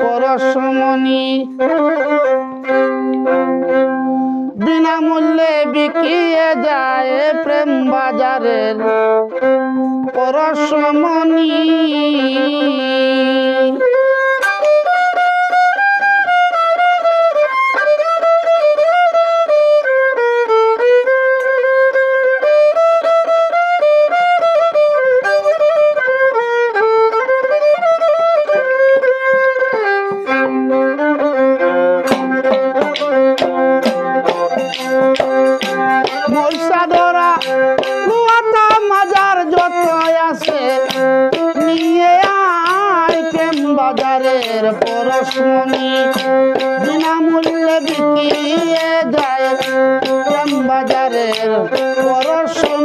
পরশমণি। বিনামূল্যে বিকিয়ে যায় প্রেম বাজারের পরশমণি। বাজারের পরশমণি বিনামূল্যে বিকিয়ে দেয় বাজারের পরশমণি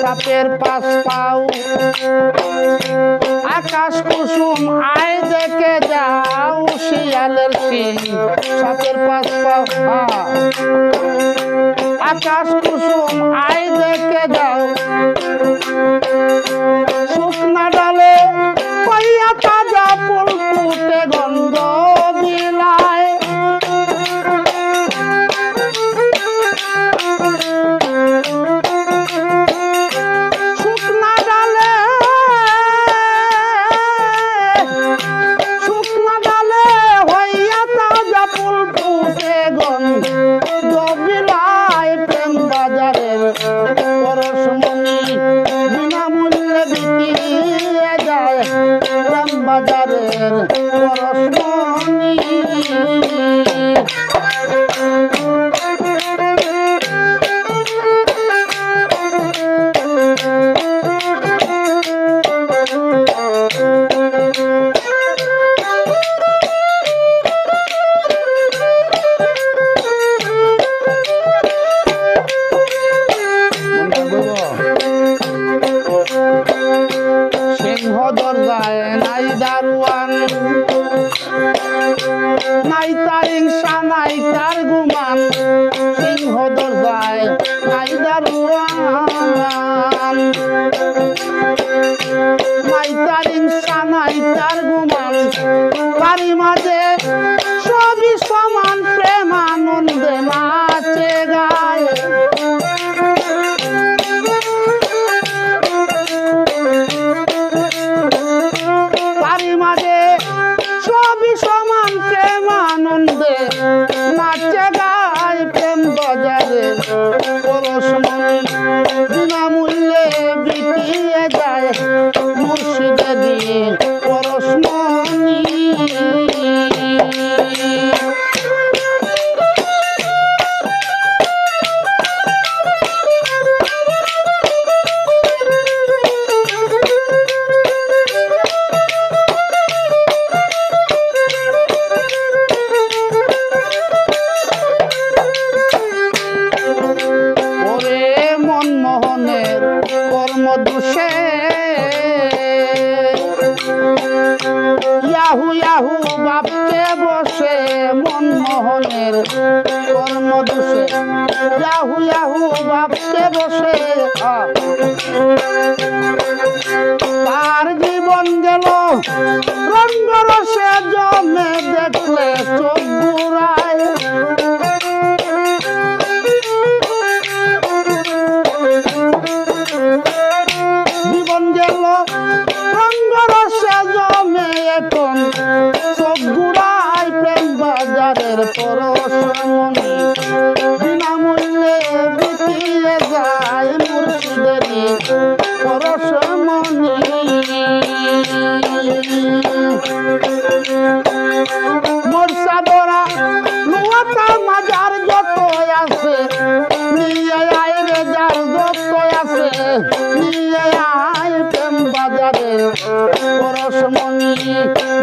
সাপের পাশ পাও আকাশ কুসুম, আয় দেখে যাও শিয়ালের সিং সাপের পাশ পাও। আকাশ কুসুম, আয় দেখে যাও বিক্রিয়ে যায় সিংহ দরজায় নাই দারুয়ান। নাই তার হিংসা, নাই তার গুমান। সিংহ দরজায় নাই দারুয়ান। নাই তার হিংসা, নাই তার গুমান। বাড়ি মাঝে কর্মদোষে ইয়াহু ইয়াহু, বাপকে বসে মনমোহনের কর্মদোষে। ইয়াহু ইয়াহু, বাপকে বসে। তার জীবন গেল রঙ্গরসে জমে। বিকিয়ে পরশমণি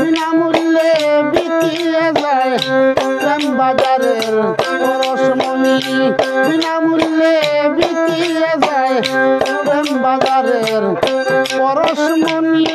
বিনামূল্যে বিকিয়ে যায় প্রেম বাজারের পরশমণি বিনামূল্যে বিকিয়ে যায়। প্রেম বাজারের পরশমণি